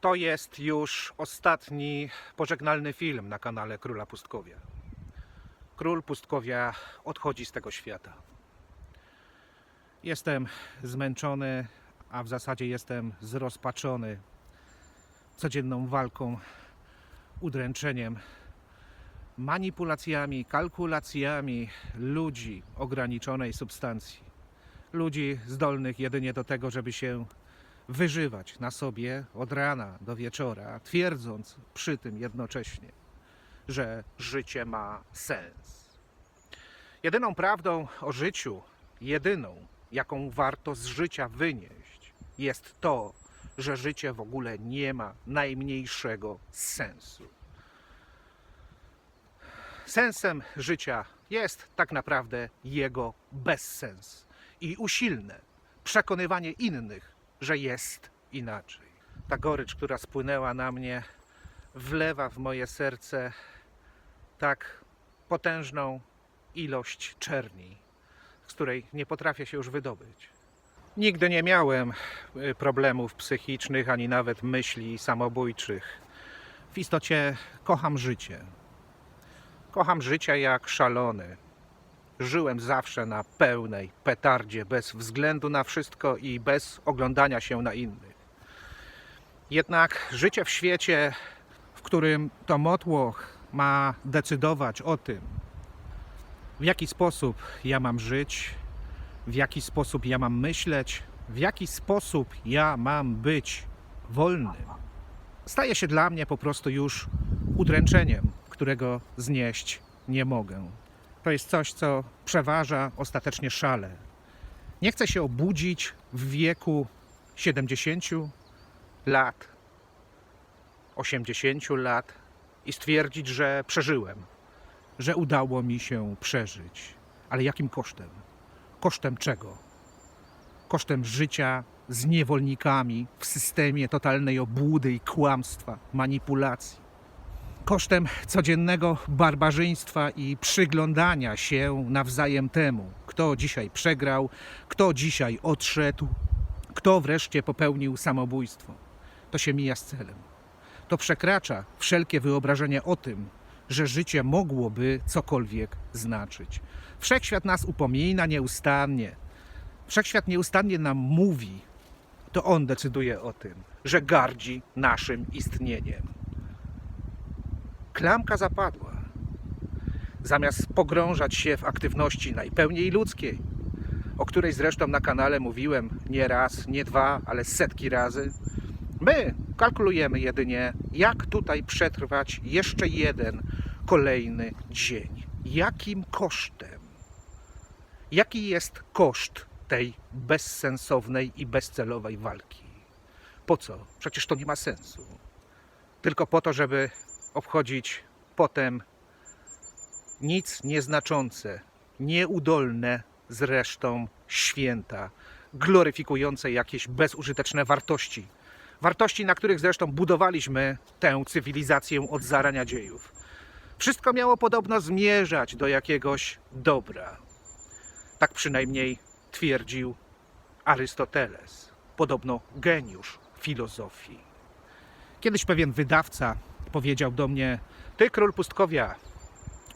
To jest już ostatni pożegnalny film na kanale Króla Pustkowia. Król Pustkowia odchodzi z tego świata. Jestem zmęczony, a w zasadzie jestem zrozpaczony codzienną walką, udręczeniem, manipulacjami, kalkulacjami ludzi ograniczonej substancji. Ludzi zdolnych jedynie do tego, żeby się wyżywać na sobie od rana do wieczora, twierdząc przy tym jednocześnie, że życie ma sens. Jedyną prawdą o życiu, jedyną, jaką warto z życia wynieść, jest to, że życie w ogóle nie ma najmniejszego sensu. Sensem życia jest tak naprawdę jego bezsens i usilne przekonywanie innych, że jest inaczej. Ta gorycz, która spłynęła na mnie, wlewa w moje serce tak potężną ilość czerni, z której nie potrafię się już wydobyć. Nigdy nie miałem y, problemów psychicznych ani nawet myśli samobójczych. W istocie kocham życie. Kocham życie jak szalony. Żyłem zawsze na pełnej petardzie, bez względu na wszystko i bez oglądania się na innych. Jednak życie w świecie, w którym to motłoch ma decydować o tym, w jaki sposób ja mam żyć, w jaki sposób ja mam myśleć, w jaki sposób ja mam być wolnym, staje się dla mnie po prostu już udręczeniem, którego znieść nie mogę. To jest coś, co przeważa ostatecznie szale. Nie chcę się obudzić w wieku 70 lat, 80 lat i stwierdzić, że przeżyłem, że udało mi się przeżyć. Ale jakim kosztem? Kosztem czego? Kosztem życia z niewolnikami w systemie totalnej obłudy i kłamstwa, manipulacji. Kosztem codziennego barbarzyństwa i przyglądania się nawzajem temu, kto dzisiaj przegrał, kto dzisiaj odszedł, kto wreszcie popełnił samobójstwo. To się mija z celem. To przekracza wszelkie wyobrażenie o tym, że życie mogłoby cokolwiek znaczyć. Wszechświat nas upomina nieustannie. Wszechświat nieustannie nam mówi, to on decyduje o tym, że gardzi naszym istnieniem. Klamka zapadła. Zamiast pogrążać się w aktywności najpełniej ludzkiej, o której zresztą na kanale mówiłem nie raz, nie dwa, ale setki razy, my kalkulujemy jedynie, jak tutaj przetrwać jeszcze jeden kolejny dzień. Jakim kosztem? Jaki jest koszt tej bezsensownej i bezcelowej walki? Po co? Przecież to nie ma sensu. Tylko po to, żeby obchodzić potem nic nieznaczące, nieudolne zresztą święta, gloryfikujące jakieś bezużyteczne wartości. Wartości, na których zresztą budowaliśmy tę cywilizację od zarania dziejów. Wszystko miało podobno zmierzać do jakiegoś dobra. Tak przynajmniej twierdził Arystoteles, podobno geniusz filozofii. Kiedyś pewien wydawca powiedział do mnie: Ty, król pustkowia,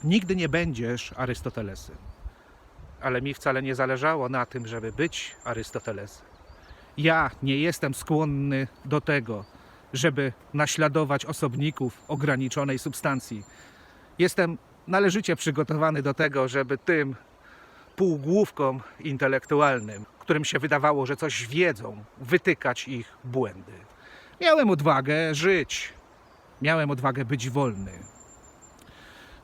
nigdy nie będziesz Arystotelesem. Ale mi wcale nie zależało na tym, żeby być Arystotelesem. Ja nie jestem skłonny do tego, żeby naśladować osobników ograniczonej substancji. Jestem należycie przygotowany do tego, żeby tym półgłówkom intelektualnym, którym się wydawało, że coś wiedzą, wytykać ich błędy. Miałem odwagę żyć, miałem odwagę być wolny.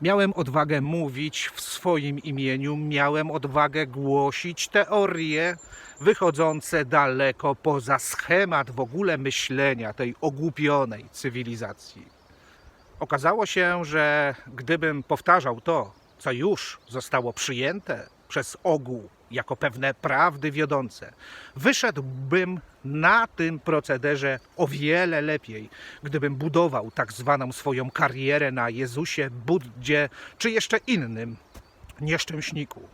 Miałem odwagę mówić w swoim imieniu, miałem odwagę głosić teorie wychodzące daleko poza schemat w ogóle myślenia tej ogłupionej cywilizacji. Okazało się, że gdybym powtarzał to, co już zostało przyjęte przez ogół jako pewne prawdy wiodące, wyszedłbym na tym procederze o wiele lepiej, gdybym budował tak zwaną swoją karierę na Jezusie, Buddzie czy jeszcze innym nieszczęśniku.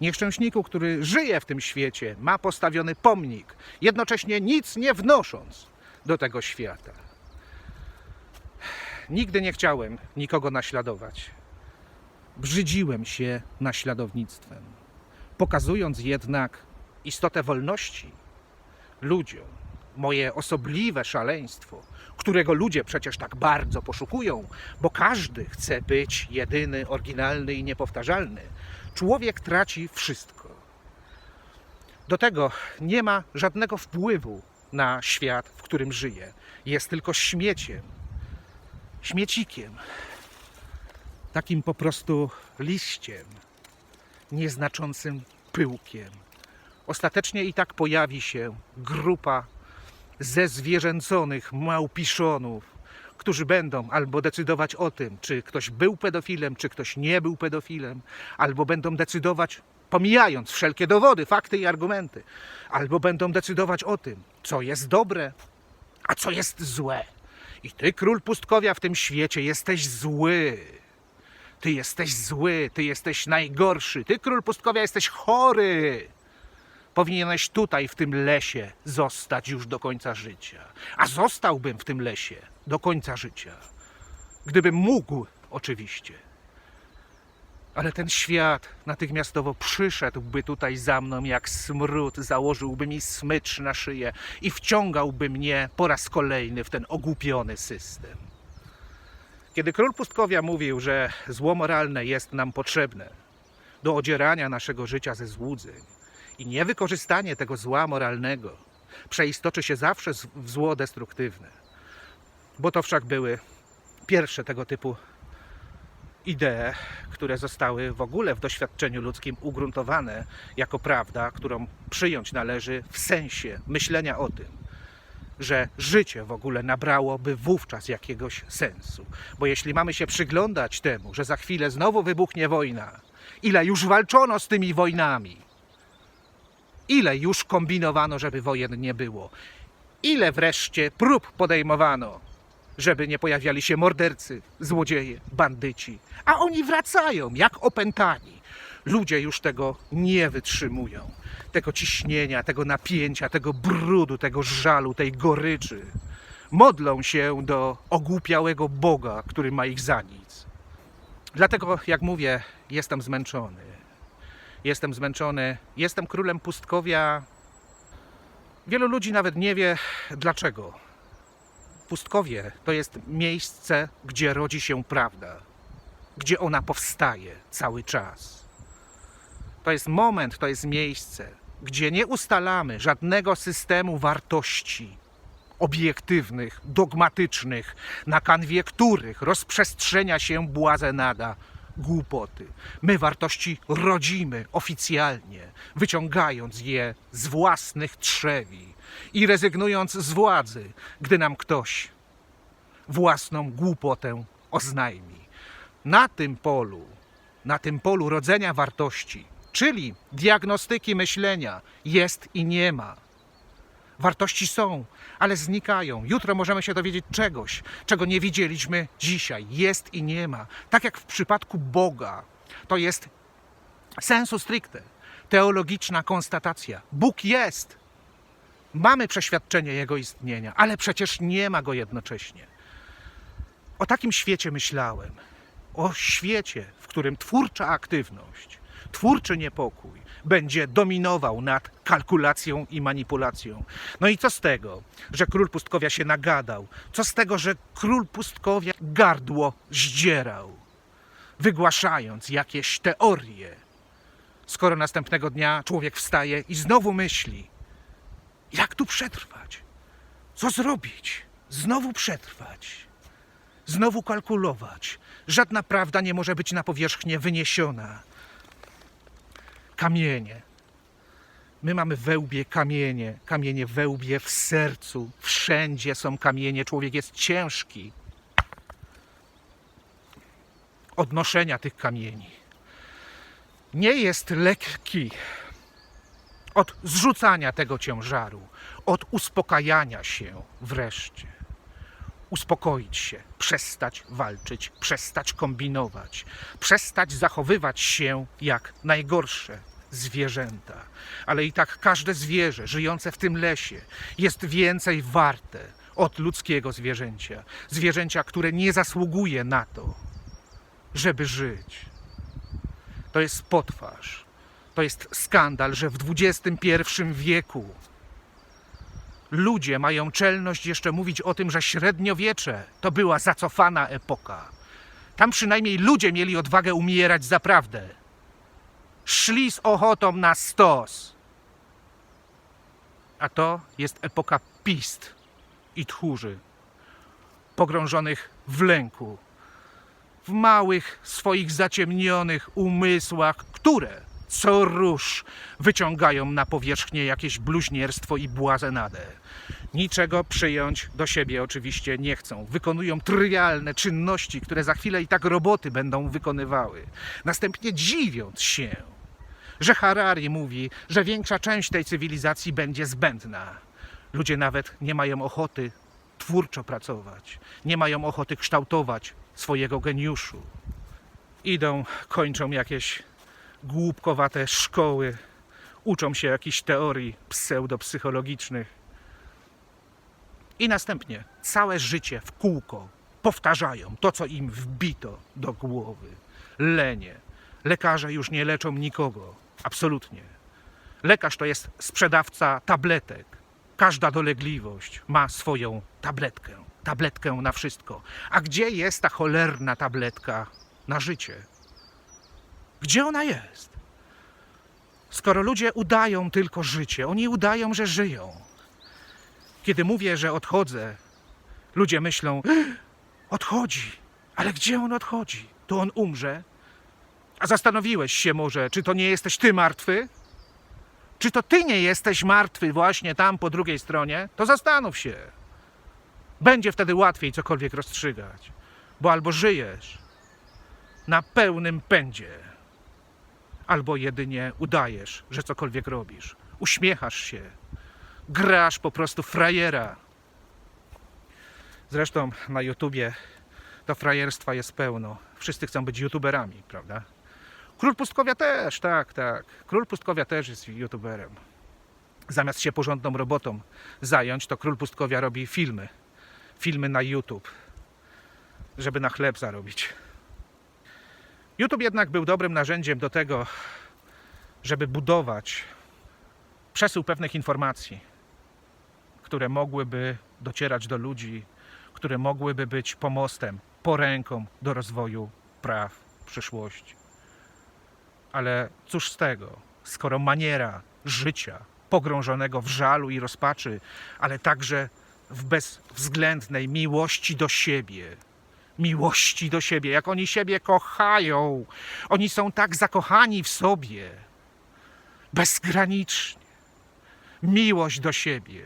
Nieszczęśniku, który żyje w tym świecie, ma postawiony pomnik, jednocześnie nic nie wnosząc do tego świata. nigdy nie chciałem nikogo naśladować. Brzydziłem się naśladownictwem, pokazując jednak istotę wolności ludziom, moje osobliwe szaleństwo, którego ludzie przecież tak bardzo poszukują, bo każdy chce być jedyny, oryginalny i niepowtarzalny. Człowiek traci wszystko. Do tego nie ma żadnego wpływu na świat, w którym żyje. Jest tylko śmieciem, śmiecikiem, takim po prostu liściem, nieznaczącym pyłkiem. Ostatecznie i tak pojawi się grupa zezwierzęconych małpiszonów, którzy będą albo decydować o tym, czy ktoś był pedofilem, czy ktoś nie był pedofilem, albo będą decydować, pomijając wszelkie dowody, fakty i argumenty, albo będą decydować o tym, co jest dobre, a co jest złe. I ty, król pustkowia w tym świecie, jesteś zły. Ty jesteś zły, ty jesteś najgorszy. Ty, król pustkowia, jesteś chory. Powinieneś tutaj, w tym lesie, zostać już do końca życia. A zostałbym w tym lesie do końca życia. Gdybym mógł, oczywiście. Ale ten świat natychmiastowo przyszedłby tutaj za mną jak smród, założyłby mi smycz na szyję i wciągałby mnie po raz kolejny w ten ogłupiony system. Kiedy król pustkowia mówił, że zło moralne jest nam potrzebne do odzierania naszego życia ze złudzeń i niewykorzystanie tego zła moralnego przeistoczy się zawsze w zło destruktywne, bo to wszak były pierwsze tego typu idee, które zostały w ogóle w doświadczeniu ludzkim ugruntowane jako prawda, którą przyjąć należy w sensie myślenia o tym, że życie w ogóle nabrałoby wówczas jakiegoś sensu. Bo jeśli mamy się przyglądać temu, że za chwilę znowu wybuchnie wojna, ile już walczono z tymi wojnami, ile już kombinowano, żeby wojen nie było, ile wreszcie prób podejmowano, żeby nie pojawiali się mordercy, złodzieje, bandyci, a oni wracają jak opętani. Ludzie już tego nie wytrzymują. Tego ciśnienia, tego napięcia, tego brudu, tego żalu, tej goryczy. Modlą się do ogłupiałego Boga, który ma ich za nic. Dlatego, jak mówię, jestem zmęczony. Jestem zmęczony. Jestem królem pustkowia. Wielu ludzi nawet nie wie dlaczego. Pustkowie to jest miejsce, gdzie rodzi się prawda, gdzie ona powstaje cały czas. To jest moment, to jest miejsce, gdzie nie ustalamy żadnego systemu wartości obiektywnych, dogmatycznych, na kanwie których rozprzestrzenia się błazenada głupoty. My wartości rodzimy oficjalnie, wyciągając je z własnych trzewi i rezygnując z władzy, gdy nam ktoś własną głupotę oznajmi. Na tym polu, na tym polu rodzenia wartości, czyli diagnostyki myślenia, jest i nie ma. Wartości są, ale znikają. Jutro możemy się dowiedzieć czegoś, czego nie widzieliśmy dzisiaj. Jest i nie ma. Tak jak w przypadku Boga. To jest sensu stricte, teologiczna konstatacja. Bóg jest. Mamy przeświadczenie Jego istnienia, ale przecież nie ma Go jednocześnie. O takim świecie myślałem. O świecie, w którym twórcza aktywność, twórczy niepokój będzie dominował nad kalkulacją i manipulacją. No i co z tego, że król pustkowia się nagadał? Co z tego, że król pustkowia gardło zdzierał, wygłaszając jakieś teorie? Skoro następnego dnia człowiek wstaje i znowu myśli, jak tu przetrwać? Co zrobić? Znowu przetrwać znowu kalkulować. Żadna prawda nie może być na powierzchnię wyniesiona. Kamienie. My mamy we łbie kamienie, kamienie we łbie, w sercu. Wszędzie są kamienie. Człowiek jest ciężki. Odnoszenia tych kamieni. Nie jest lekki od zrzucania tego ciężaru, od uspokajania się wreszcie uspokoić się, przestać walczyć, przestać kombinować, przestać zachowywać się jak najgorsze zwierzęta. Ale i tak każde zwierzę żyjące w tym lesie jest więcej warte od ludzkiego zwierzęcia. Zwierzęcia, które nie zasługuje na to, żeby żyć. To jest potwarz. To jest skandal, że w XXI wieku ludzie mają czelność jeszcze mówić o tym, że średniowiecze to była zacofana epoka. Tam przynajmniej ludzie mieli odwagę umierać za prawdę. Szli z ochotą na stos. A to jest epoka pist i tchórzy, pogrążonych w lęku, w małych swoich zaciemnionych umysłach, które co rusz wyciągają na powierzchnię jakieś bluźnierstwo i błazenadę. Niczego przyjąć do siebie oczywiście nie chcą. Wykonują trywialne czynności, które za chwilę i tak roboty będą wykonywały. Następnie dziwiąc się, że Harari mówi, że większa część tej cywilizacji będzie zbędna. Ludzie nawet nie mają ochoty twórczo pracować, nie mają ochoty kształtować swojego geniuszu. Idą, kończą jakieś głupkowate szkoły, uczą się jakichś teorii pseudopsychologicznych i następnie całe życie w kółko powtarzają to, co im wbito do głowy. Lenie. Lekarze już nie leczą nikogo. Absolutnie. Lekarz to jest sprzedawca tabletek. Każda dolegliwość ma swoją tabletkę. Tabletkę na wszystko. A gdzie jest ta cholerna tabletka na życie? Gdzie ona jest? Skoro ludzie udają tylko życie, oni udają, że żyją. Kiedy mówię, że odchodzę, ludzie myślą: odchodzi, ale gdzie on odchodzi? To on umrze? A zastanowiłeś się może, czy to nie jesteś ty martwy? Czy to ty nie jesteś martwy właśnie tam po drugiej stronie? To zastanów się. Będzie wtedy łatwiej cokolwiek rozstrzygać, bo albo żyjesz na pełnym pędzie, albo jedynie udajesz, że cokolwiek robisz. Uśmiechasz się, grasz po prostu frajera. Zresztą na YouTubie to frajerstwa jest pełno. Wszyscy chcą być youtuberami, prawda? Król Pustkowia też, tak, tak. Król Pustkowia też jest youtuberem. Zamiast się porządną robotą zająć, to Król Pustkowia robi filmy. Filmy na YouTube, żeby na chleb zarobić. YouTube jednak był dobrym narzędziem do tego, żeby budować przesył pewnych informacji, które mogłyby docierać do ludzi, które mogłyby być pomostem, poręką do rozwoju praw przyszłości. Ale cóż z tego, skoro maniera życia pogrążonego w żalu i rozpaczy, ale także w bezwzględnej miłości do siebie, miłości do siebie, jak oni siebie kochają, oni są tak zakochani w sobie, bezgranicznie. Miłość do siebie.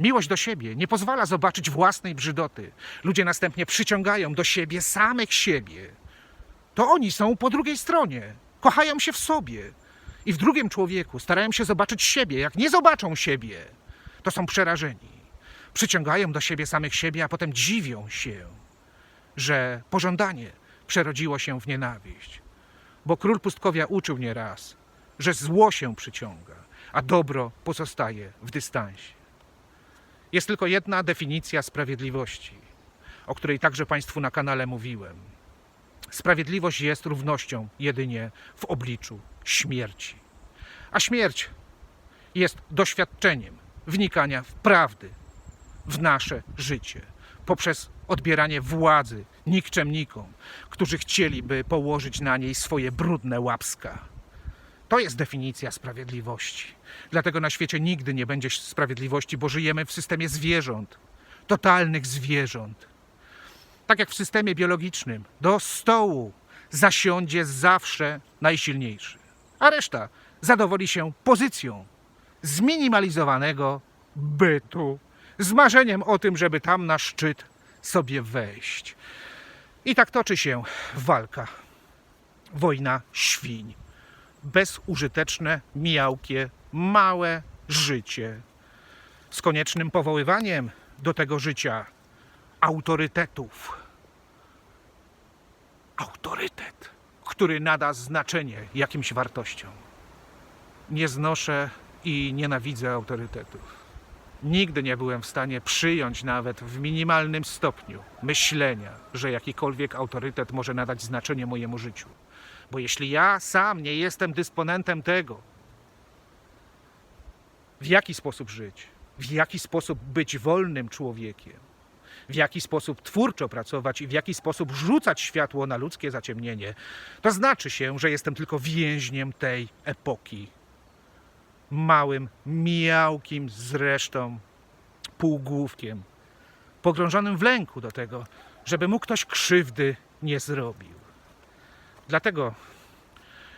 Miłość do siebie nie pozwala zobaczyć własnej brzydoty. Ludzie następnie przyciągają do siebie samych siebie. To oni są po drugiej stronie. Kochają się w sobie. I w drugim człowieku starają się zobaczyć siebie. Jak nie zobaczą siebie, to są przerażeni. Przyciągają do siebie samych siebie, a potem dziwią się, że pożądanie przerodziło się w nienawiść. Bo król pustkowia uczył nieraz, że zło się przyciąga, a dobro pozostaje w dystansie. Jest tylko jedna definicja sprawiedliwości, o której także Państwu na kanale mówiłem. Sprawiedliwość jest równością jedynie w obliczu śmierci. A śmierć jest doświadczeniem wnikania w prawdy w nasze życie poprzez odbieranie władzy nikczemnikom, którzy chcieliby położyć na niej swoje brudne łapska. To jest definicja sprawiedliwości. Dlatego na świecie nigdy nie będzie sprawiedliwości, bo żyjemy w systemie zwierząt, totalnych zwierząt. Tak jak w systemie biologicznym, do stołu zasiądzie zawsze najsilniejszy, a reszta zadowoli się pozycją zminimalizowanego bytu, z marzeniem o tym, żeby tam na szczyt sobie wejść. I tak toczy się walka, wojna świń bezużyteczne, miałkie, małe życie. Z koniecznym powoływaniem do tego życia autorytetów. Autorytet, który nada znaczenie jakimś wartościom. Nie znoszę i nienawidzę autorytetów. Nigdy nie byłem w stanie przyjąć nawet w minimalnym stopniu myślenia, że jakikolwiek autorytet może nadać znaczenie mojemu życiu. Bo jeśli ja sam nie jestem dysponentem tego, w jaki sposób żyć, w jaki sposób być wolnym człowiekiem, w jaki sposób twórczo pracować i w jaki sposób rzucać światło na ludzkie zaciemnienie, to znaczy się, że jestem tylko więźniem tej epoki. Małym, miałkim zresztą półgłówkiem, pogrążonym w lęku do tego, żeby mu ktoś krzywdy nie zrobił. Dlatego,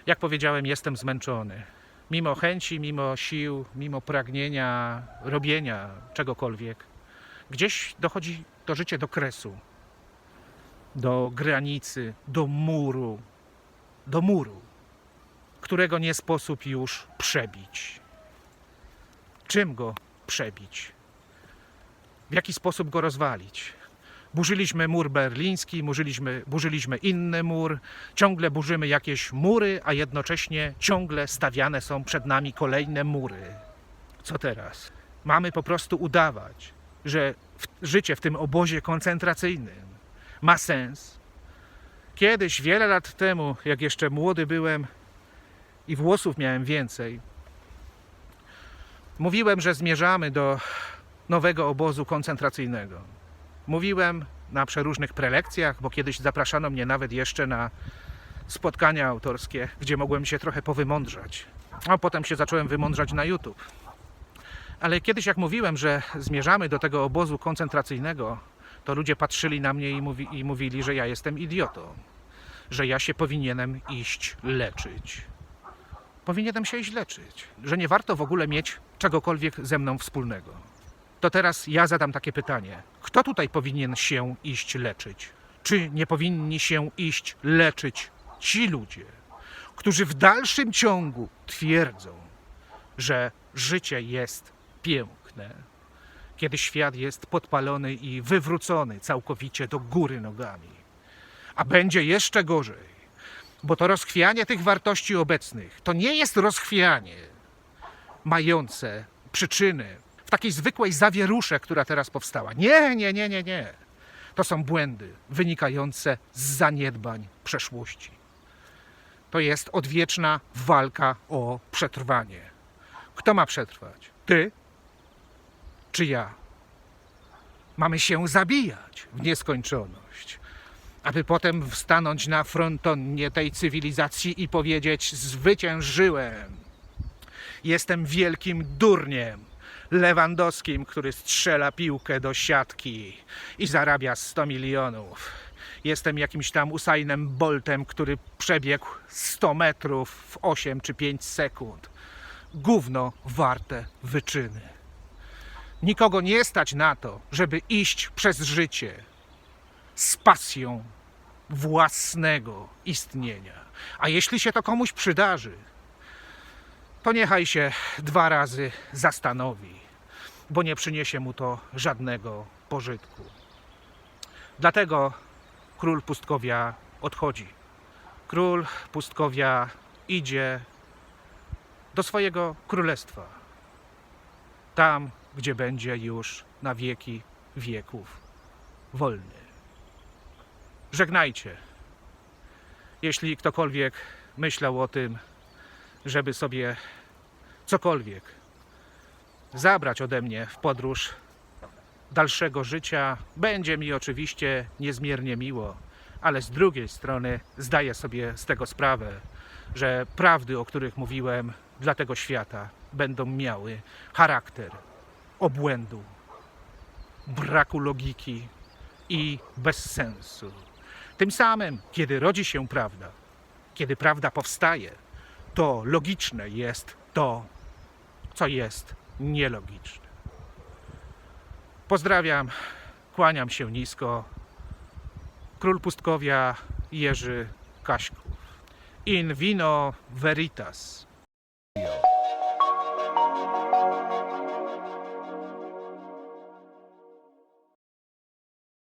jak powiedziałem, jestem zmęczony. Mimo chęci, mimo sił, mimo pragnienia robienia czegokolwiek, gdzieś dochodzi to życie do kresu, do granicy, do muru, do muru, którego nie sposób już przebić. Czym go przebić? W jaki sposób go rozwalić? Burzyliśmy mur berliński, burzyliśmy, burzyliśmy inny mur, ciągle burzymy jakieś mury, a jednocześnie ciągle stawiane są przed nami kolejne mury. Co teraz? Mamy po prostu udawać, że w, życie w tym obozie koncentracyjnym ma sens. Kiedyś, wiele lat temu, jak jeszcze młody byłem i włosów miałem więcej, mówiłem, że zmierzamy do nowego obozu koncentracyjnego. Mówiłem na przeróżnych prelekcjach, bo kiedyś zapraszano mnie nawet jeszcze na spotkania autorskie, gdzie mogłem się trochę powymądrzać. A potem się zacząłem wymądrzać na YouTube. Ale kiedyś, jak mówiłem, że zmierzamy do tego obozu koncentracyjnego, to ludzie patrzyli na mnie i, mówi, i mówili, że ja jestem idiotą, że ja się powinienem iść leczyć. Powinienem się iść leczyć, że nie warto w ogóle mieć czegokolwiek ze mną wspólnego. To teraz ja zadam takie pytanie: kto tutaj powinien się iść leczyć? Czy nie powinni się iść leczyć ci ludzie, którzy w dalszym ciągu twierdzą, że życie jest piękne, kiedy świat jest podpalony i wywrócony całkowicie do góry nogami. A będzie jeszcze gorzej, bo to rozchwianie tych wartości obecnych to nie jest rozchwianie mające przyczyny w takiej zwykłej zawierusze, która teraz powstała. Nie, nie, nie, nie, nie. To są błędy wynikające z zaniedbań przeszłości. To jest odwieczna walka o przetrwanie. Kto ma przetrwać? Ty czy ja? Mamy się zabijać w nieskończoność, aby potem stanąć na frontonnie tej cywilizacji i powiedzieć: Zwyciężyłem. Jestem wielkim durniem. Lewandowskim, który strzela piłkę do siatki i zarabia 100 milionów. Jestem jakimś tam Usainem Boltem, który przebiegł 100 metrów w 8 czy 5 sekund. Gówno warte wyczyny. Nikogo nie stać na to, żeby iść przez życie z pasją własnego istnienia. A jeśli się to komuś przydarzy, to niechaj się dwa razy zastanowi, bo nie przyniesie mu to żadnego pożytku. Dlatego król pustkowia odchodzi. Król pustkowia idzie do swojego królestwa. Tam, gdzie będzie już na wieki wieków wolny. Żegnajcie. Jeśli ktokolwiek myślał o tym, żeby sobie cokolwiek zabrać ode mnie w podróż dalszego życia, będzie mi oczywiście niezmiernie miło, ale z drugiej strony zdaję sobie z tego sprawę, że prawdy, o których mówiłem, dla tego świata będą miały charakter obłędu, braku logiki i bezsensu. Tym samym, kiedy rodzi się prawda, kiedy prawda powstaje, to logiczne jest to, co jest nielogiczne. Pozdrawiam, kłaniam się nisko. Król Pustkowia Jerzy Kaśków. In vino veritas.